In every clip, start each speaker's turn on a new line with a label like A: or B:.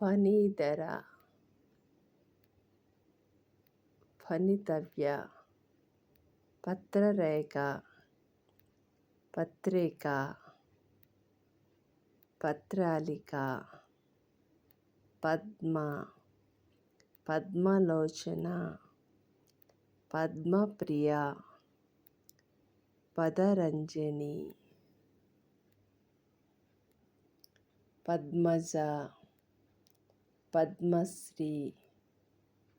A: ఫణీధర ఫణితవ్య పత్రరేఖ పత్రిక పత్రాలిక పద్మ పద్మలోచన పద్మప్రియ పదరంజని పద్మజ పద్మశ్రీ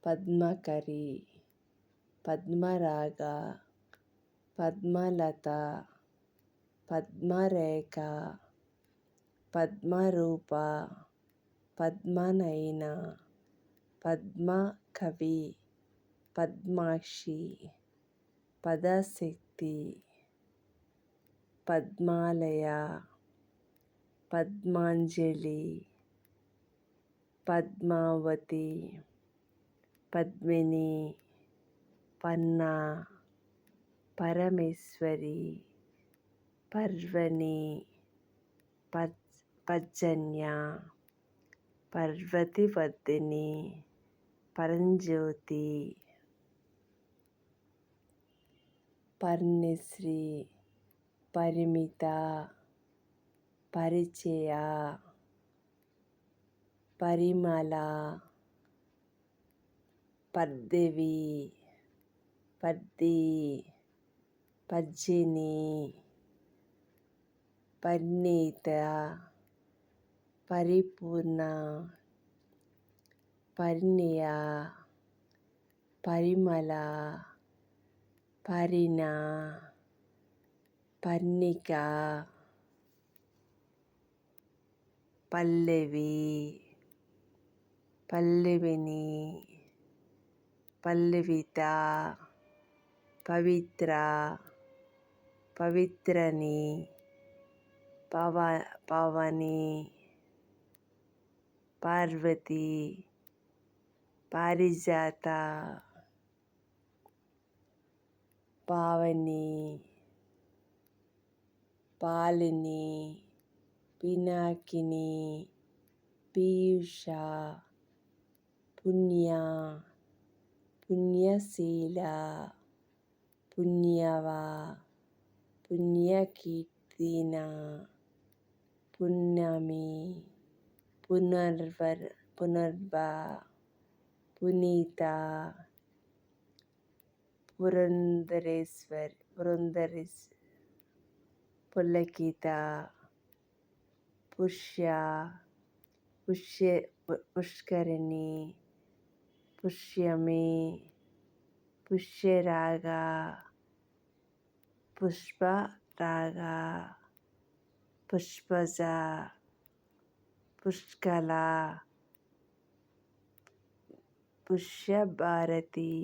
A: పద్మకరి పద్మరాగ పద్మలత పద్మరేఖ పద్మరూప పద్మనయన పద్మకవి పద్మాక్షి పదశక్తి పద్మాలయ పద్మాంజలి पद्मावती पद्मिनी पन्ना परमेश्वरी पर्वनी पज्जन्या पर्वती पर्वतिवर्धिनी परंज्योति पर्णश्री परिमिता परिचया। పరిమళ పద్దేవి పద్ది పజ్జిని పరిణీత పరిపూర్ణ పరిణయ పరిమళ పరిణ పర్ణిక పల్లవి. ಪಲ್ಲವಿನಿ ಪಲ್ಲವಿತ ಪವಿತ್ರ ಪವಿತ್ರನಿ ಪವ ಪವನಿ ಪಾರ್ವತಿ ಪಾರಿಜಾತ ಪಾವನಿ ಪಾಲಿನಿ पिनाकिनी पीयूषा புண்ணியா புண்ணியசீலா புண்ணியவா புண்ணியகீர்த்தினா புன்னமி புனர்வர் புனர்பா புனிதா புரந்தரேஸ்வர் புரந்தரேஸ் புல்லகிதா புஷ்யா புஷ்ய புஷ்கரணி पुष्यमी पुष्यरागा पुष्परागा पुष्पजा पुष्कला पुष्यभारती।